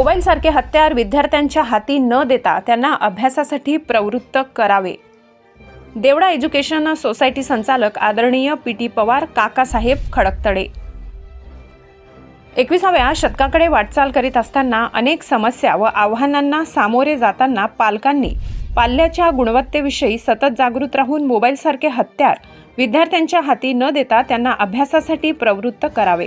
मोबाईलसारखे हत्यार विद्यार्थ्यांच्या हाती न देता त्यांना अभ्यासासाठी प्रवृत्त करावे. देवडा एज्युकेशन सोसायटी संचालक आदरणीय पी टी पवार काकासाहेब खडकतडे. एकविसाव्या शतकाकडे वाटचाल करीत असताना अनेक समस्या व आव्हानांना सामोरे जाताना पालकांनी पाल्याच्या गुणवत्तेविषयी सतत जागृत राहून मोबाईलसारखे हत्यार विद्यार्थ्यांच्या हाती न देता त्यांना अभ्यासासाठी प्रवृत्त करावे.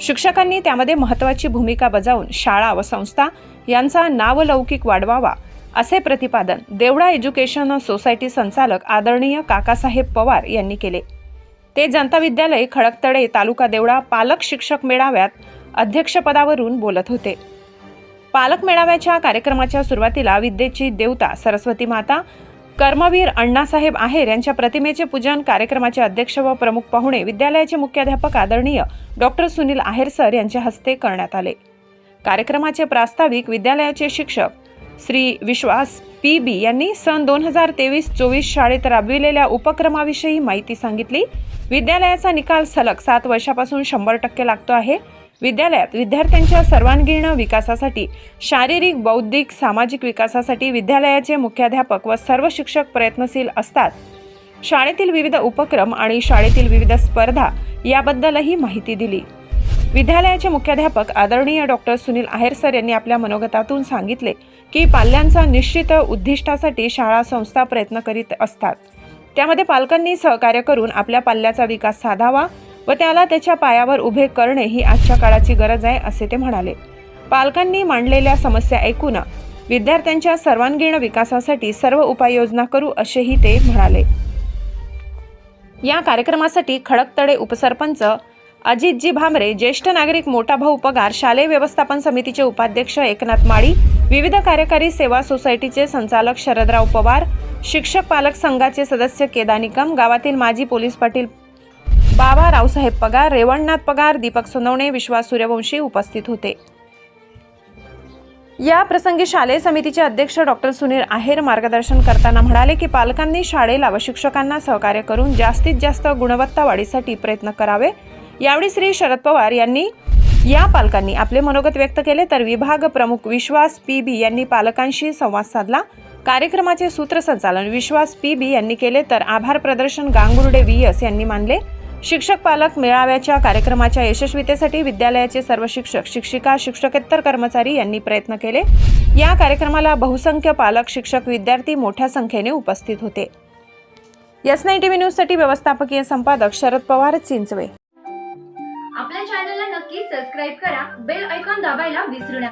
शिक्षकांनी त्यामध्ये महत्त्वाची भूमिका बजावून शाळा व संस्था यांचा नावलौकिक वाढवावा असे प्रतिपादन देवडा एज्युकेशन सोसायटी संचालक आदरणीय काकासाहेब पवार यांनी केले. ते जनता विद्यालय खडकतडे तालुका देवडा पालक शिक्षक मेळाव्यात अध्यक्षपदावरून बोलत होते. पालक मेळाव्याच्या कार्यक्रमाच्या सुरुवातीला विद्येची देवता सरस्वती माता कर्मवीर अण्णासाहेब आहेर यांच्या प्रतिमेचे पूजन कार्यक्रमाचे अध्यक्ष व प्रमुख पाहुणे विद्यालयाचे मुख्याध्यापक आदरणीय डॉक्टर सुनील आहेर सर यांच्या हस्ते करण्यात आले. कार्यक्रमाचे प्रास्ताविक विद्यालयाचे शिक्षक श्री विश्वास पी बी यांनी सन दोन हजार तेवीस चोवीस शाळेत राबविलेल्या उपक्रमाविषयी माहिती सांगितली. विद्यालयाचा निकाल सलग सात वर्षापासून शंभर टक्के लागतो आहे. विद्यालयात विद्यार्थ्यांच्या सर्वांगीण विकासासाठी शारीरिक बौद्धिक सामाजिक विकासासाठी विद्यालयाचे मुख्याध्यापक व सर्व शिक्षक प्रयत्नशील असतात. शाळेतील विविध उपक्रम आणि शाळेतील विविध स्पर्धा याबद्दलही माहिती दिली. विद्यालयाचे मुख्याध्यापक आदरणीय डॉक्टर सुनील आहेर सर यांनी आपल्या मनोगतातून सांगितले की पाल्यांचा निश्चित उद्दिष्टासाठी शाळा संस्था प्रयत्न करीत असतात. त्यामध्ये पालकांनी सहकार्य करून आपल्या पाल्याचा विकास साधावा व त्याला त्याच्या पायावर उभे करणे ही आजच्या काळाची गरज आहे असे ते म्हणाले. पालकांनी मांडलेल्या समस्या ऐकून विद्यार्थ्यांच्या सर्वांगीण विकासासाठी सर्व उपाययोजना करू असेही ते म्हणाले. या कार्यक्रमासाठी खडकतडे उपसरपंच अजितजी भामरे ज्येष्ठ नागरिक मोठा भाऊ पगार शालेय व्यवस्थापन समितीचे उपाध्यक्ष एकनाथ माळी विविध कार्यकारी सेवा सोसायटीचे संचालक शरदराव पवार शिक्षक पालक संघाचे सदस्य केदानिकम गावातील माजी पोलीस पाटील बाबा रावसाहेब पगार रेवणनाथ पगार दीपक सोनवणे विश्वास सूर्यवंशी उपस्थित होते. या प्रसंगी शालेय समितीचे अध्यक्ष डॉक्टर सुनील आहेर मार्गदर्शन करताना म्हणाले की पालकांनी शाळेला व शिक्षकांना सहकार्य करून जास्तीत जास्त गुणवत्ता वाढीसाठी प्रयत्न करावे. यावेळी श्री शरद पवार यांनी या पालकांनी आपले मनोगत व्यक्त केले. तर विभाग प्रमुख विश्वास पी बी यांनी पालकांशी संवाद साधला. कार्यक्रमाचे सूत्रसंचालन विश्वास पी बी यांनी केले. तर आभार प्रदर्शन गांगुर्डे व्ही एस यांनी मानले. शिक्षक पालक मेळाव्याच्या कार्यक्रमाच्या यशस्वीतेसाठी विद्यालयाचे सर्व शिक्षक शिक्षिका शिक्षकेतर कर्मचारी यांनी प्रयत्न केले. या कार्यक्रमाला बहुसंख्य पालक शिक्षक विद्यार्थी मोठ्या संख्येने उपस्थित होते. यस नाईन टीव्ही न्यूजसाठी व्यवस्थापकीय संपादक शरद पवार चिंचवे. आपल्या चॅनलला नक्की सबस्क्राईब करा. बेल ऐकॉन दाबायला विसरू नका.